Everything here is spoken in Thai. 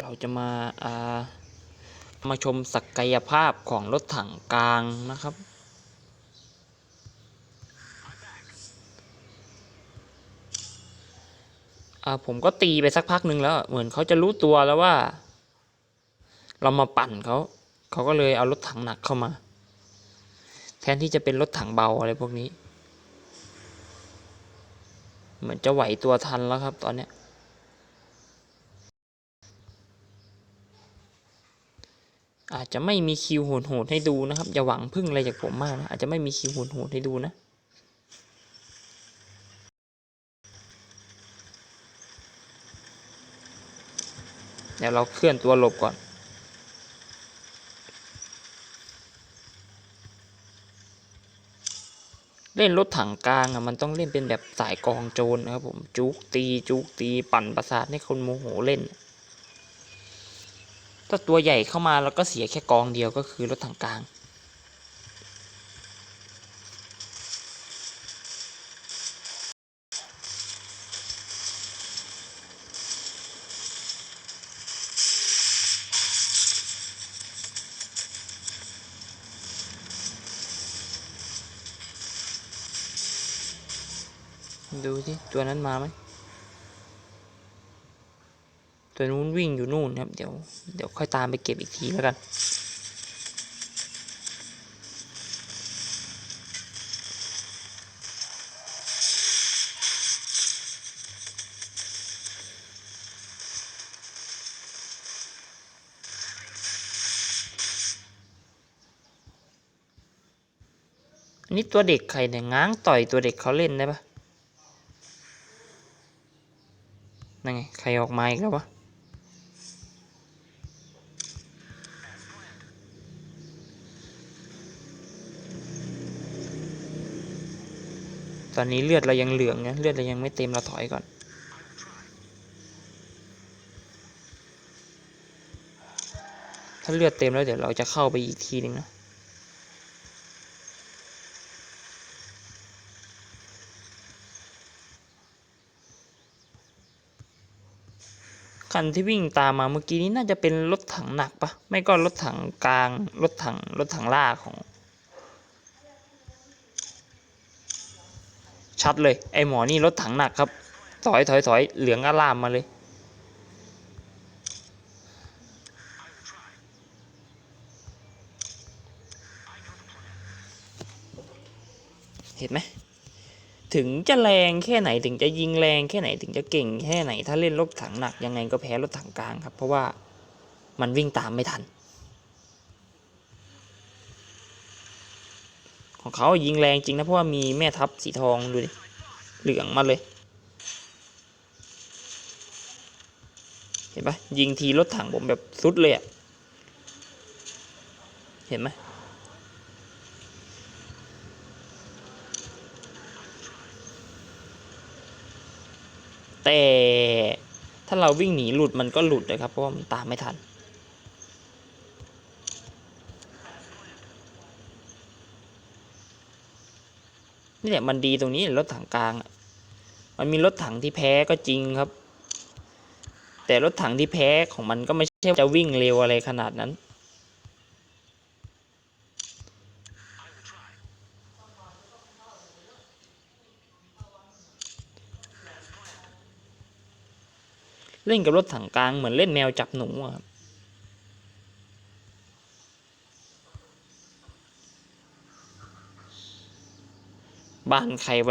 เราจะมาอ่ามาชมศักยภาพของรถถังกลางนะครับ ผมก็ตีไปสักพักหนึ่งแล้ว เหมือนเขาจะรู้ตัวแล้วว่า เรามาปั่นเขาเขาก็เลยเอารถถังหนักเข้ามา แทนที่จะเป็นรถถังเบาอะไรพวกนี้ เหมือนจะไหวตัวทันแล้วครับตอนเนี้ย อาจจะไม่มีคิวโหดๆให้ดูนะครับ อย่าหวังพึ่งอะไรจากผมมากนะ อาจจะไม่มีคิวโหดๆให้ดูนะ เดี๋ยวเราเคลื่อนตัวหลบก่อน เล่นรถถังกลางอะมันต้องเล่นเป็นแบบสายกองโจรนะครับผม จุกตี จุกตี ปั่นประสาทให้คนโมโหเล่น ถ้าตัวใหญ่เข้ามาแล้วก็เสียแค่กองเดียวก็คือรถถังกลาง ดูสิตัวนั้นมาไหม ตัวนู้นวิ่งอยู่นู่นครับ เดี๋ยวเดี๋ยวค่อยตามไปเก็บอีกทีแล้วกัน อันนี้ตัวเด็กใครเนี่ยง้างต่อยตัวเด็กเขาเล่นได้ปะนั่นไงใครออกมาอีกแล้ววะ ตอนนี้เลือดเรายังเหลืองนะเลือดเรายังไม่เต็มเราถอยก่อน ถ้าเลือดเต็มแล้วเดี๋ยวเราจะเข้าไปอีกทีหนึงนะคันที่วิ่งตามมาเมื่อกี้นี้น่าจะเป็นรถถังหนักปะไม่ก็รถถังกลางรถถังรถถังล่ากของ ชัดเลย ไอหมอนี่รถถังหนักครับ ถอยถอยถอยเหลืองอารามมาเลย เห็นไหมถึงจะแรงแค่ไหนถึงจะยิงแรงแค่ไหนถึงจะเก่งแค่ไหน ถ้าเล่นรถถังหนักยังไงก็แพ้รถถังกลางครับ เพราะว่ามันวิ่งตามไม่ทัน ของเขายิงแรงจริงนะเพราะว่ามีแม่ทัพสีทองดูดิเหลืองมาเลย เห็นปะยิงทีรถถังผมแบบสุดเลยอะเห็นไหมแต่ถ้าเราวิ่งหนีหลุดมันก็หลุดเลยครับ เพราะว่ามันตามไม่ทัน นี่แหละมันดีตรงนี้รถถังกลางมันมีรถถังที่แพ้ก็จริงครับ แต่รถถังที่แพ้ของมันก็ไม่ใช่จะวิ่งเร็วอะไรขนาดนั้น เล่นกับรถถังกลางเหมือนเล่นแมวจับหนูครับ บ้านใครวะ